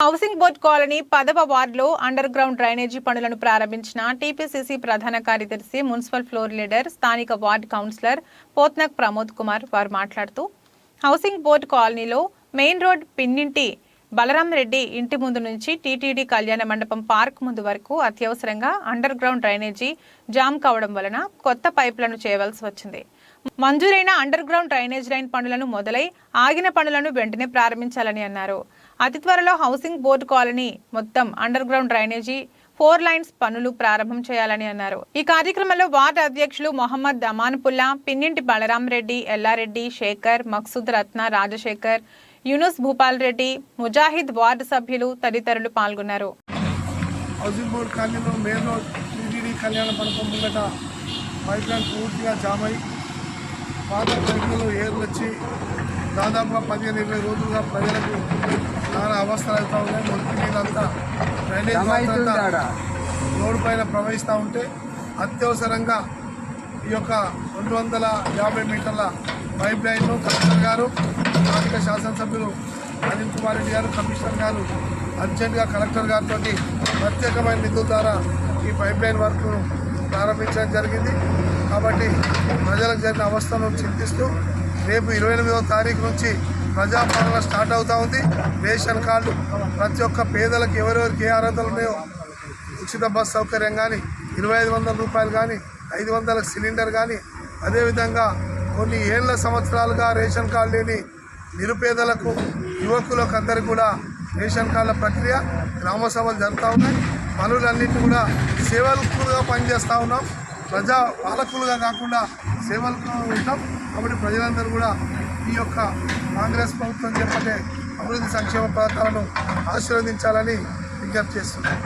Housing board colony పదవ వార్డులో under ground drainage పనులను ప్రారంభించిన టీపీసీసీ ప్రధాన కార్యదర్శి మున్సిపల్ ఫ్లోర్ లీడర్ స్థానిక వార్డు కౌన్సిలర్ పోత్నక్ ప్రమోద్ కుమార్ వారు మాట్లాడుతూ హౌసింగ్ బోర్డ్ కాలనీలో మెయిన్ రోడ్ పిన్నింటి బలరాం రెడ్డి ఇంటి ముందు నుంచి టీటీడీ కళ్యాణ మండపం పార్క్ ముందు వరకు అత్యవసరంగా అండర్ గ్రౌండ్ డ్రైనేజీ జామ్ కావడం వలన కొత్త పైపులను చేయవలసి వచ్చింది. మంజూరైన అండర్ గ్రౌండ్ డ్రైనేజ్ లైన్ పనులను మొదలై ఆగిన పనులను వెంటనే ప్రారంభించాలని అన్నారు. అతి త్వరలో హౌసింగ్ బోర్డు కాలనీ మొత్తం underground drainage four lines పనులు ప్రారంభం చేయాలని అన్నారు. ఈ కార్యక్రమంలో వార్డు అధ్యక్షులు మొహమ్మద్ అమాన్పుల్లా పిన్నింటి బలరాం రెడ్డి ఎల్లారెడ్డి శేఖర్ మక్సూద్ రత్న రాజశేఖర్ యూనుస్ భూపాల్ రెడ్డి ముజాహిద్ వార్డు సభ్యులు తదితరులు పాల్గొన్నారు. హౌసింగ్ బోర్డు కాలనీలో మెయిన్ రోడ్ టీటీడీ కళ్యాణ పథకం ముంగట పైప్ లైన్ పూర్తిగా జామ్ అయి పాత ఏర్లు వచ్చి దాదాపుగా పదిహేను ఇరవై రోజులుగా ప్రజలకు నానా అవస్థలు అవుతూ ఉన్నాయి. మొదటి నీళ్ళంతా డ్రైనేజ్ రోడ్డు పైన ప్రవహిస్తూ ఉంటే అత్యవసరంగా ఈ యొక్క రెండు వందల యాభై మీటర్ల పైప్ లైన్ను కలెక్టర్ గారు స్థానిక శాసనసభ్యులు అనిల్ కుమార్ రెడ్డి గారు కమిషనర్ గారు అర్జెంటుగా కలెక్టర్ గారితో ప్రత్యేకమైన నిధుల ద్వారా ఈ పైప్ లైన్ వర్క్ను ప్రారంభించడం జరిగింది. కాబట్టి ప్రజలకు జరిగిన అవస్థను చింతిస్తూ రేపు ఇరవై ఎనిమిదవ తారీఖు నుంచి ప్రజాపాలన స్టార్ట్ అవుతూ ఉంది. రేషన్ కార్డు ప్రతి ఒక్క పేదలకు ఎవరెవరికి ఏ అర్హతలు ఉన్నాయో ఉచిత బస్ సౌకర్యం కానీ ఇరవై ఐదు వందల రూపాయలు కానీ ఐదు వందల సిలిండర్ కానీ అదేవిధంగా కొన్ని ఏళ్ళ సంవత్సరాలుగా రేషన్ కార్డు లేని నిరుపేదలకు యువకులకు అందరికీ కూడా రేషన్ కార్డుల ప్రక్రియ గ్రామ సభలు జరుగుతూ ఉన్నాయి. పనులన్నింటినీ కూడా సేవకులుగా పనిచేస్తూ ఉన్నాం. ప్రజా పాలకులుగా కాకుండా సేవలకు ఉంటాం. కాబట్టి ప్రజలందరూ కూడా ఈ యొక్క కాంగ్రెస్ ప్రభుత్వం చేపట్టే అభివృద్ధి సంక్షేమ పథకాలను ఆశీర్వదించాలని విజ్ఞప్తి చేస్తున్నాం.